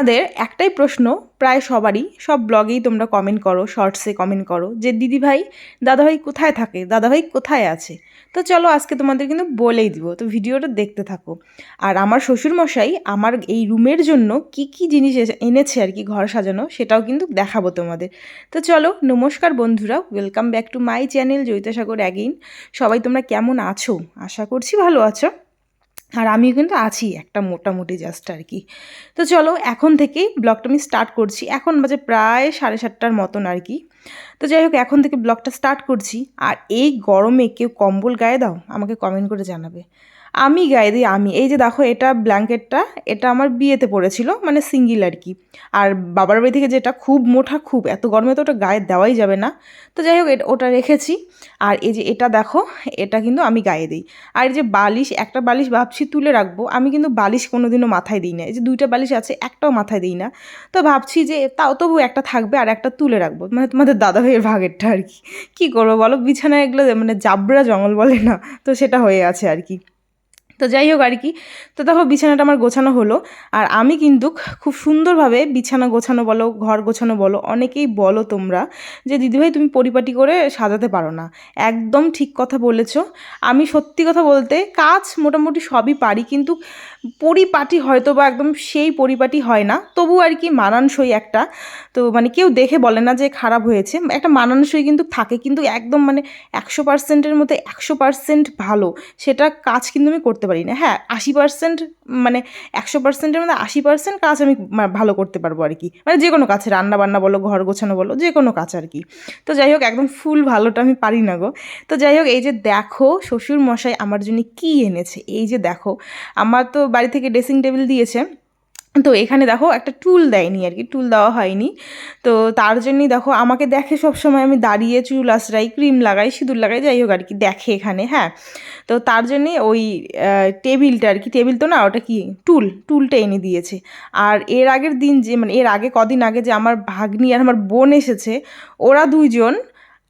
আমাদের একটাই প্রশ্ন প্রায় সবারই, সব ব্লগেই তোমরা কমেন্ট করো শর্টসে কমেন্ট করো যে, দিদিভাই, দাদাভাই কোথায় থাকে? দাদাভাই কোথায় আছে? তো চলো আজকে তোমাদের কিন্তু বলেই দিব, তো ভিডিওটা দেখতে থাকো। আর আমার শ্বশুরমশাই আমার এই রুমের জন্য কি কি জিনিস এনেছে আর কি ঘর সাজানো, সেটাও কিন্তু দেখাবো তোমাদের। তো চলো, নমস্কার বন্ধুরা welcome back to my channel Joyitasagar again সবাই তোমরা কেমন আছো? আশা করছি ভালো আছো। আর আমিও কিন্তু আছি একটা মোটামুটি জাস্ট আর কি। তো চলো এখন থেকেই ব্লগটা আমি স্টার্ট করছি। এখন বাজে প্রায় সাড়ে সাতটার মতন আর কি। তো যাই হোক, এখন থেকে ব্লগটা স্টার্ট করছি। আর এই গরমে কেউ কম্বল গায়ে দাও, আমাকে কমেন্ট করে জানাবে। আমি গায়ে দিই, আমি। এই যে দেখো, এটা ব্ল্যাঙ্কেটটা, এটা আমার বিয়েতে পড়েছিল মানে সিঙ্গিল আর কি। আর বাবার বাড়ি থেকে যেটা খুব মোটা, খুব, এত গরমে তো ওটা গায়ে দেওয়াই যাবে না। তো যাই হোক ওটা রেখেছি। আর এই যে এটা দেখো, এটা কিন্তু আমি গায়ে দিই। আর এই যে বালিশ, একটা বালিশ ভাবছি তুলে রাখব, আমি কিন্তু বালিশ কোনোদিনও মাথায় দিই না। এই যে দুইটা বালিশ আছে, একটাও মাথায় দিই না। তো ভাবছি যে তাও তবু একটা থাকবে আর একটা তুলে রাখব। মানে তোমাদের দাদা ভাইয়ের ভাগেরটা আর কি। কী করব বলো? বিছানায় এগুলো মানে জাবরা জঙ্গল বলে না, তো সেটা হয়ে আছে আর কি। তো যাই হোক আর কি। তো দেখো বিছানাটা আমার গোছানো হলো। আর আমি কিন্তু খুব সুন্দরভাবে বিছানা গোছানো বলো, ঘর গোছানো বলো, অনেকেই বলো তোমরা যে দিদিভাই তুমি পরিপাটি করে সাজাতে পারো না। একদম ঠিক কথা বলেছ। আমি সত্যি কথা বলতে কাজ মোটামুটি সবই পারি, কিন্তু পরিপাটি হয়তো বা একদম সেই পরিপাটি হয় না। তবু আর কি মানানসই একটা। তো মানে কেউ দেখে বলে না যে খারাপ হয়েছে। একটা মানানসই কিন্তু থাকে। কিন্তু একদম মানে একশো পার্সেন্টের মধ্যে একশো পার্সেন্ট ভালো। সেটা কাজ কিন্তু আমি করতে পারি না। হ্যাঁ আশি পার্সেন্ট মানে একশো পার্সেন্টের মধ্যে আশি পার্সেন্ট কাজ আমি ভালো করতে পারব আর কি। মানে যে কোনো কাছে রান্না বান্না বলো, ঘর গোছানো বলো, যে কোনো কাজ আর কি। তো যাই হোক, একদম ফুল ভালোটা আমি পারি না গো। তো যাই হোক, এই যে দেখো শ্বশুর মশাই আমার জন্য কি এনেছে? এই যে দেখো, আমার তো বাড়ি থেকে ড্রেসিং টেবিল দিয়েছে। তো এখানে দেখো একটা টুল দেয়নি আর কি টুল দেওয়া হয়নি। তো তার জন্যই দেখো আমাকে দেখে সব সময় আমি দাঁড়িয়ে চুল আশ্রাই ক্রিম লাগাই, সিঁদুর লাগাই, যাই হোক আর কি, দেখে এখানে হ্যাঁ। তো তার জন্যে ওই টেবিলটা আর কি টেবিল তো না, ওটা কি টুল টুলটা এনে দিয়েছে। আর এর আগের দিন যে মানে এর আগে কদিন আগে যে আমার ভাগ্নি আর আমার বোন এসেছে, ওরা দুইজন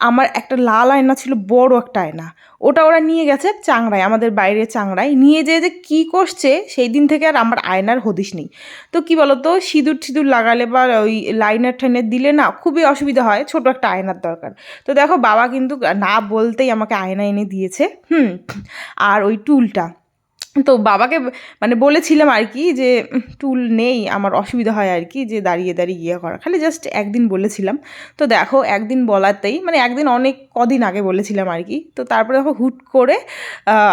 আমার একটা লাল আয়না ছিল, বড় একটা আয়না। ওটা ওরা নিয়ে গেছে চাংড়ায়, আমাদের বাইরে চাংড়ায়। নিয়ে যেয়ে যে কী করছে, সেই দিন থেকে আর আমার আয়নার হদিশ নেই। তো কি বলতো, সিঁদুর টিঁদুর লাগালে বা ওই লাইনার ঠাইনার দিলে না খুবই অসুবিধা হয়, ছোট একটা আয়নার দরকার। তো দেখো, বাবা কিন্তু না বলতেই আমাকে আয়না এনে দিয়েছে, হুম। আর ওই টুলটা তো বাবাকে মানে বলেছিলাম আর কি যে টুল নেই, আমার অসুবিধা হয় আর কি যে দাঁড়িয়ে দাঁড়িয়ে ইয়ে করা। খালি জাস্ট একদিন বলেছিলাম। তো দেখো, একদিন বলাতেই মানে একদিন অনেক, কদিন আগে বলেছিলাম আর কি। তো তারপরে দেখো হুট করে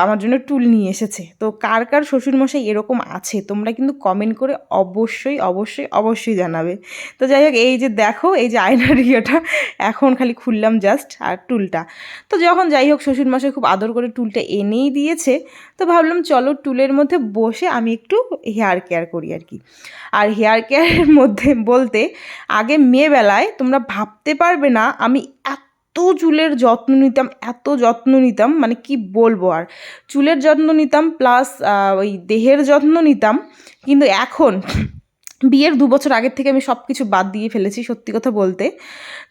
আমার জন্য টুল নিয়ে এসেছে। তো কার কার শ্বশুরমশাই এরকম আছে, তোমরা কিন্তু কমেন্ট করে অবশ্যই অবশ্যই অবশ্যই জানাবে। তো যাই হোক, এই যে দেখো, এই যে আয়নার ইয়েটা, এখন খালি খুললাম জাস্ট আর টুলটা। তো যখন যাই হোক, শ্বশুরমশাই খুব আদর করে টুলটা এনেই দিয়েছে। তো ভাবলাম চলো টুলের মধ্যে বসে আমি একটু হেয়ার কেয়ার করি আর কি। আর হেয়ার কেয়ারের মধ্যে বলতে, আগে মেয়েবেলায় তোমরা ভাবতে পারবে না আমি এত চুলের যত্ন নিতাম, এত যত্ন নিতাম মানে কি বলব আর। চুলের যত্ন নিতাম প্লাস ওই দেহের যত্ন নিতাম, কিন্তু এখন বিয়ের দু বছর আগের থেকে আমি সব কিছু বাদ দিয়ে ফেলেছি সত্যি কথা বলতে।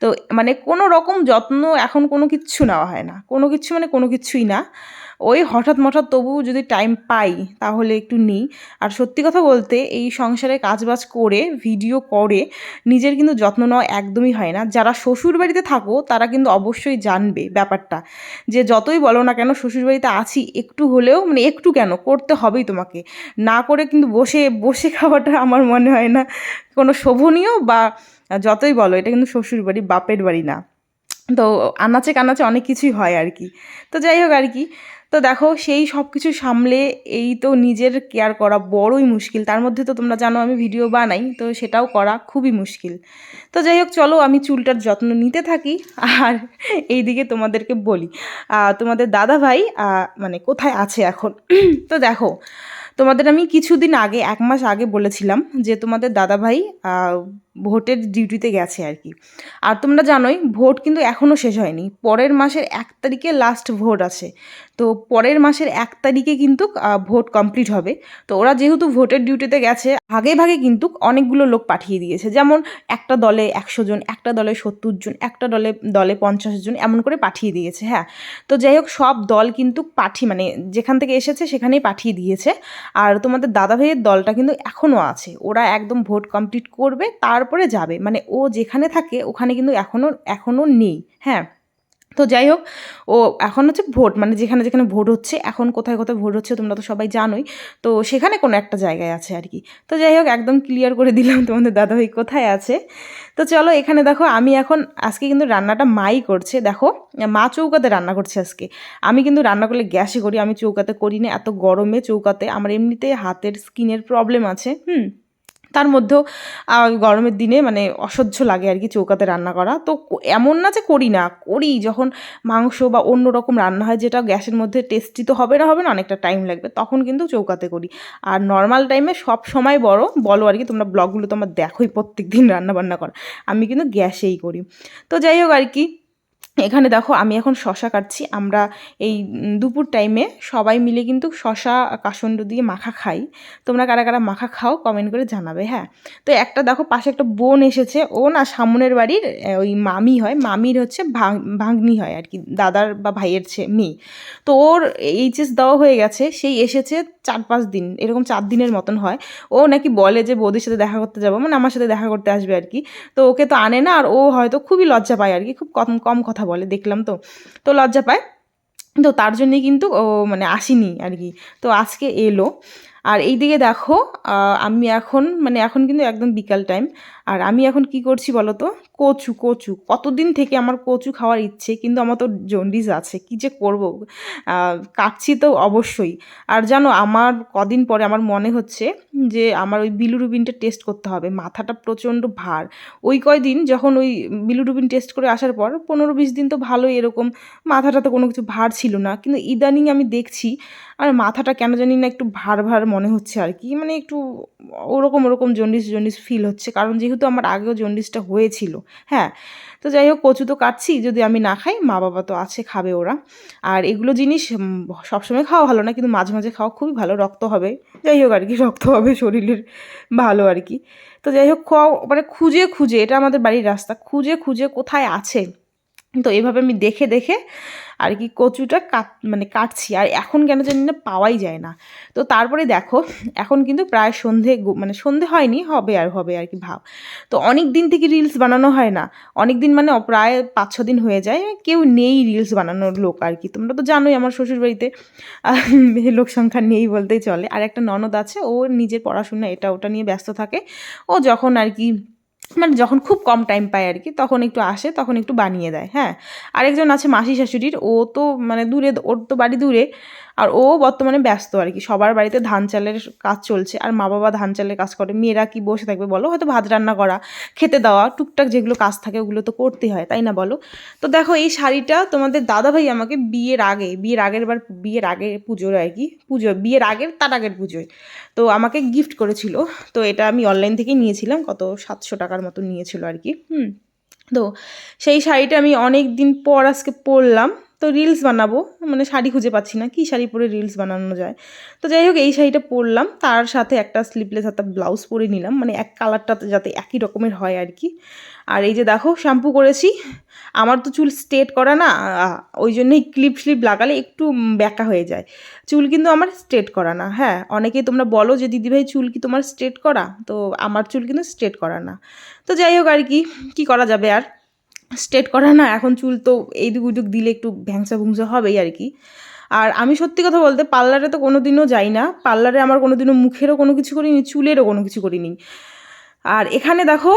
তো মানে কোনো রকম যত্ন এখন কোনো কিচ্ছু নেওয়া হয় না। কোনো কিছু মানে কোনো কিছুই না। ওই হঠাৎ মঠাৎ তবু যদি টাইম পাই, তাহলে একটু নিই। আর সত্যি কথা বলতে, এই সংসারে কাজবাজ করে ভিডিও করে, নিজের কিন্তু যত্ন নেওয়া একদমই হয় না। যারা শ্বশুর বাড়িতে থাকো, তারা কিন্তু অবশ্যই জানবে ব্যাপারটা। যে যতই বলো না কেন শ্বশুর বাড়িতে আছি, একটু হলেও মানে একটু কেন, করতে হবেই তোমাকে। না করে কিন্তু বসে বসে খাওয়াটা আমার মনে হয় না কোনো শোভনীয় বা যতই বলো, এটা কিন্তু শ্বশুর বাড়ি বাপের বাড়ি না। তো আনাচে কানাচে অনেক কিছুই হয় আর কি। তো যাই হোক আর কি তো দেখো সেই সব কিছু সামলে এই তো নিজের কেয়ার করা বড়ই মুশকিল। তার মধ্যে তো তোমরা জানো আমি ভিডিও বানাই, তো সেটাও করা খুবই মুশকিল। তো যাই হোক, চলো আমি চুলটার যত্ন নিতে থাকি আর এইদিকে তোমাদেরকে বলি। তোমাদের দাদা ভাই মানে কোথায় আছে এখন? তো দেখো, তোমাদের আমি কিছুদিন আগে, এক মাস আগে বলেছিলাম যে তোমাদের দাদা ভাই ভোটের ডিউটিতে গেছে আর কি। আর তোমরা জানোই, ভোট কিন্তু এখনও শেষ হয়নি। পরের মাসের এক তারিখে লাস্ট ভোট আছে। তো পরের মাসের এক তারিখে কিন্তু ভোট কমপ্লিট হবে। তো ওরা যেহেতু ভোটের ডিউটিতে গেছে আগে ভাগে কিন্তু অনেকগুলো লোক পাঠিয়ে দিয়েছে। যেমন একটা দলে একশো জন, একটা দলে সত্তর জন, একটা দলে দলে পঞ্চাশ জন এমন করে পাঠিয়ে দিয়েছে হ্যাঁ। তো যাই হোক, সব দল কিন্তু পাঠি মানে যেখান থেকে এসেছে সেখানেই পাঠিয়ে দিয়েছে। আর তোমাদের দাদা ভাইয়ের দলটা কিন্তু এখনও আছে। ওরা একদম ভোট কমপ্লিট করবে তারপরে যাবে। মানে ও যেখানে থাকে, ওখানে কিন্তু এখনও এখনও নেই। হ্যাঁ? তো যাই হোক, ও এখন হচ্ছে ভোট। মানে যেখানে যেখানে ভোট হচ্ছে, এখন কোথায় কোথায় ভোট হচ্ছে তোমরা তো সবাই জানোই। তো সেখানে কোনো একটা জায়গায় আছে আর কি। তো যাই হোক, একদম ক্লিয়ার করে দিলাম তোমাদের দাদাভাই কোথায় আছে। তো চলো এখানে দেখো, আমি এখন, আজকে কিন্তু রান্নাটা মাই করছে। দেখো, মা চৌকাতে রান্না করছে আজকে। আমি কিন্তু রান্না করলে গ্যাসে করি, আমি চৌকাতে করি না। এত গরমে চৌকাতে, আমার এমনিতে হাতের স্কিনের প্রবলেম আছে। হুম? তার মধ্যেও গরমের দিনে মানে অসহ্য লাগে আর কি চৌকাতে রান্না করা। তো এমন না যে করি না, করি। যখন মাংস বা অন্য রকম রান্না হয়, যেটা গ্যাসের মধ্যে টেস্টি তো হবে না হবে না, অনেকটা টাইম লাগবে, তখন কিন্তু চৌকাতে করি। আর নর্মাল টাইমে সব সময় বড়, বলো আর কি, তোমরা ব্লগগুলো তোমার দেখোই প্রত্যেক দিন রান্না বান্না করা। আমি কিন্তু গ্যাসেই করি। তো যাই হোক আর কি এখানে দেখো আমি এখন শশা কাটছি। আমরা এই দুপুর টাইমে সবাই মিলে কিন্তু শশা, কাসন্ড দিয়ে মাখা খাই। তোমরা কারা কারা মাখা খাও কমেন্ট করে জানাবে হ্যাঁ? তো একটা দেখো, পাশে একটা বোন এসেছে। ও না সামনের বাড়ির ওই মামি হয়। মামির হচ্ছে ভাগ্নি হয় আর কি, দাদার বা ভাইয়ের মেয়ে। তো ওর এইচএস দেওয়া হয়ে গেছে। সেই এসেছে চার পাঁচ দিন, এরকম চার দিনের মতন হয়। ও নাকি বলে যে, বৌদির সাথে দেখা করতে যাব। মানে আমার সাথে দেখা করতে আসবে আর কি। তো ওকে তো আনে না, আর ও হয়তো খুবই লজ্জা পায় আর কি, খুব কম কম কথা বলে, দেখলাম তো। তো লজ্জা পায়। তো তার জন্যে কিন্তু ও মানে আসিনি আর কি। তো আজকে এলো। আর এইদিকে দেখো আমি এখন মানে এখন কিন্তু একদম বিকাল টাইম আর আমি এখন কি করছি বলো তো? কচু কচু। কতদিন থেকে আমার কচু খাওয়ার ইচ্ছে, কিন্তু আমার তো জন্ডিস আছে, কি যে করব? কাটছি তো অবশ্যই। আর জানো, আমার কদিন পরে আমার মনে হচ্ছে যে আমার ওই বিলুরুবিনটা টেস্ট করতে হবে। মাথাটা প্রচণ্ড ভার। ওই কয়দিন যখন ওই বিলুরুবিন টেস্ট করে আসার পর, পনেরো বিশ দিন তো ভালোই এরকম মাথাটা তো কোনো কিছু ভার ছিল না। কিন্তু ইদানিং আমি দেখছি, আর মাথাটা কেন জানি না একটু ভার ভার মনে হচ্ছে আর কি। মানে একটু ওরকম ওরকম জন্ডিস জন্ডিস ফিল হচ্ছে। কারণ যেহেতু আমার আগেও জন্ডিসটা হয়েছিল হ্যাঁ? তো যাই হোক কচু তো কাটছি, যদি আমি না খাই মা বাবা তো আছে, খাবে ওরা। আর এগুলো জিনিস সবসময় খাওয়া ভালো না, কিন্তু মাঝে মাঝে খাওয়া খুবই ভালো, রক্ত হবে। যাই হোক আর কি, রক্ত হবে শরীরের, ভালো আর কি। তো যাই হোক খাওয়া মানে খুঁজে খুঁজে, এটা আমাদের বাড়ির রাস্তা, খুঁজে খুঁজে কোথায় আছে? তো এভাবে আমি দেখে দেখে আর কি কচুটা কাট মানে কাটছি। আর এখন কেন জানি না পাওয়াই যায় না। তো তারপরে দেখো, এখন কিন্তু প্রায় সন্ধে মানে সন্ধে হয়নি, হবে আর হবে আর কি ভাব। তো অনেক দিন থেকে রিলস বানানো হয় না। অনেক দিন মানে প্রায় পাঁচ, ছ দিন হয়ে যায়। কেউ নেই রিলস বানানোর লোক আর কি। তোমরা তো জানোই আমার শ্বশুরবাড়িতে লোক সংখ্যা নেই বলতেই চলে। আর একটা ননদ আছে, ও নিজের পড়াশোনা, এটা ওটা নিয়ে ব্যস্ত থাকে। ও যখন আর কি মানে যখন খুব কম টাইম পায় আর কি, তখন একটু আসে, তখন একটু বানিয়ে দেয় হ্যাঁ। আরেকজন আছে মাসি শাশুড়ির, ও তো মানে দূরে, ওর তো বাড়ি দূরে, আর ও বর্তমানে ব্যস্ত আর কি। সবার বাড়িতে ধান চালের কাজ চলছে, আর মা বাবা ধান চালের কাজ করে, মেয়েরা কি বসে থাকবে বলো? হয়তো ভাত রান্না করা, খেতে দেওয়া, টুকটাক যেগুলো কাজ থাকে ওগুলো তো করতে হয়, তাই না বলো? তো দেখো এই শাড়িটা তোমাদের দাদাভাই আমাকে বিয়ের আগে, বিয়ের আগের বার, বিয়ের আগে পুজোর আর কি, পুজো, বিয়ের আগের, তার আগের পুজোয়, তো আমাকে গিফট করেছিল। তো এটা আমি অনলাইন থেকেই নিয়েছিলাম, কত, সাতশো টাকার মতো নিয়েছিল আর কি। হুম। তো সেই শাড়িটা আমি অনেক দিন পর আজকে পরলাম। তো রিলস বানাবো মানে শাড়ি খুঁজে পাচ্ছি না, কি শাড়ি পরে রিলস বানানো যায়। তো যাই হোক, এই শাড়িটা পরলাম, তার সাথে একটা স্লিপলেস একটা ব্লাউজ পরে নিলাম মানে এক কালারটাতে যাতে একই রকমের হয় আর কি। আর এই যে দেখো শ্যাম্পু করেছি, আমার তো চুল স্ট্রেট করা না ওই জন্যই ক্লিপ স্লিপ লাগালে একটু ব্যাকা হয়ে যায়। চুল কিন্তু আমার স্ট্রেট করা না হ্যাঁ অনেকেই তোমরা বলো যে দিদিভাই চুল কি তোমার স্ট্রেট করা? তো আমার চুল কিন্তু স্ট্রেট করা না। তো যাই হোক আর কি কি করা যাবে আর? স্ট্রেট করা না, এখন চুল তো এই এইদিক উদুক দিলে একটু ভ্যাংসা ভুংসা হবেই আর কি। আর আমি সত্যি কথা বলতে পার্লারে তো কোনো দিনও যাই না, পার্লারে আমার কোনো দিনও মুখেরও কোনো কিছু করিনি, চুলেরও কোনো কিছু করিনি। আর এখানে দেখো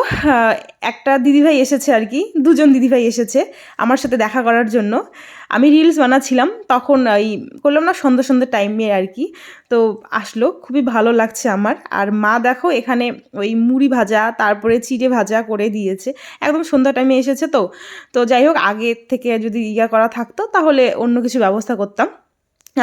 একটা দিদিভাই এসেছে আর কি, দুজন দিদিভাই এসেছে আমার সাথে দেখা করার জন্য। আমি রিলস বানাচ্ছিলাম, তখন এই করলাম না সন্ধ্যা সন্ধ্যা টাইমে আর কি, তো আসলো, খুবই ভালো লাগছে আমার। আর মা দেখো, এখানে ওই মুড়ি ভাজা, তারপরে চিড়ে ভাজা করে দিয়েছে। একদম সন্ধ্যা টাইমে এসেছে তো তো যাই হোক, আগে থেকে যদি ইয়া করা থাকতো, তাহলে অন্য কিছু ব্যবস্থা করতাম।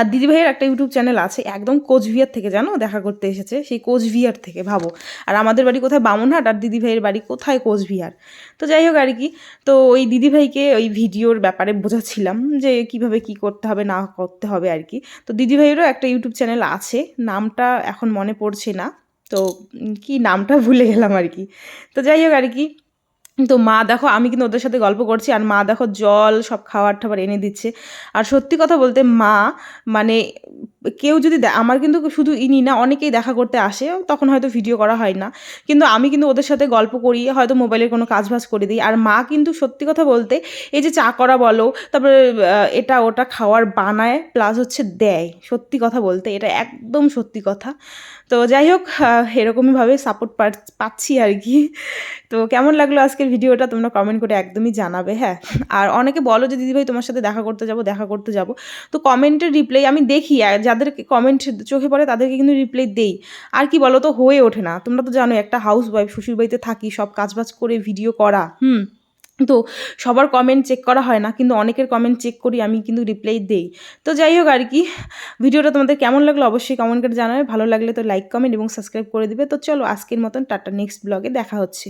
আর দিদিভাইয়ের একটা ইউটিউব চ্যানেল আছে, একদম কোচবিহার থেকে, জানো? দেখা করতে এসেছে, সেই কোচবিহার থেকে, ভাবো। আর আমাদের বাড়ি কোথায়? বামনহাট, আর দিদিভাইয়ের বাড়ি কোথায়? কোচবিহার। তো যাই হোক আর কি, তো ওই দিদিভাইকে ওই ভিডিওর ব্যাপারে বোঝাচ্ছিলাম যে কীভাবে কি করতে হবে, না করতে হবে আর কি। তো দিদিভাইয়েরও একটা ইউটিউব চ্যানেল আছে, নামটা এখন মনে পড়ছে না, তো কি নামটা ভুলে গেলাম আর কি। তো যাই হোক আর কি তো মা দেখো, আমি কিন্তু ওদের সাথে গল্প করছি আর মা দেখো জল, সব খাবার টাবার এনে দিচ্ছে। আর সত্যি কথা বলতে মা মানে কেউ যদি আমার কিন্তু শুধু ইনি না, অনেকেই দেখা করতে আসে, তখন হয়তো ভিডিও করা হয় না। কিন্তু আমি কিন্তু ওদের সাথে গল্প করি, হয়তো মোবাইলের কোনো কাজ বাজ করে দিই। আর মা কিন্তু সত্যি কথা বলতে, এই যে চা করা বলো, তারপরে এটা ওটা খাওয়ার বানায় প্লাস হচ্ছে দেয়। সত্যি কথা বলতে, এটা একদম সত্যি কথা। তো যাই হোক এরকমইভাবে সাপোর্ট পাচ্ছি আর কি। তো কেমন লাগল আজকের ভিডিওটা তোমরা কমেন্ট করে একদমই জানাবে হ্যাঁ? আর অনেকে বলো যে, দিদিভাই, তোমার সাথে দেখা করতে যাব, দেখা করতে যাব। তো কমেন্টের রিপ্লাই আমি দেখি যাদেরকে কমেন্ট চোখে পড়ে তাদেরকে কিন্তু রিপ্লাই দেই। আর কি বলো তো হয়ে ওঠে না। তোমরা তো জানো একটা হাউস ওয়াইফ শ্বশুরবাড়িতে থাকি, সব কাজবাজ করে ভিডিও করা, হুম? তো সবার কমেন্ট চেক করা হয় না, কিন্তু অনেকের কমেন্ট চেক করি, আমি কিন্তু রিপ্লাই দেই। তো যাই হোক আর কি, ভিডিওটা তোমাদের কেমন লাগল অবশ্যই কমেন্ট করে জানাবে। ভালো লাগলে তো লাইক কমেন্ট এবং সাবস্ক্রাইব করে দিবে। তো চলো আজকের মতন টাটা নেক্সট ব্লগে দেখা হচ্ছে।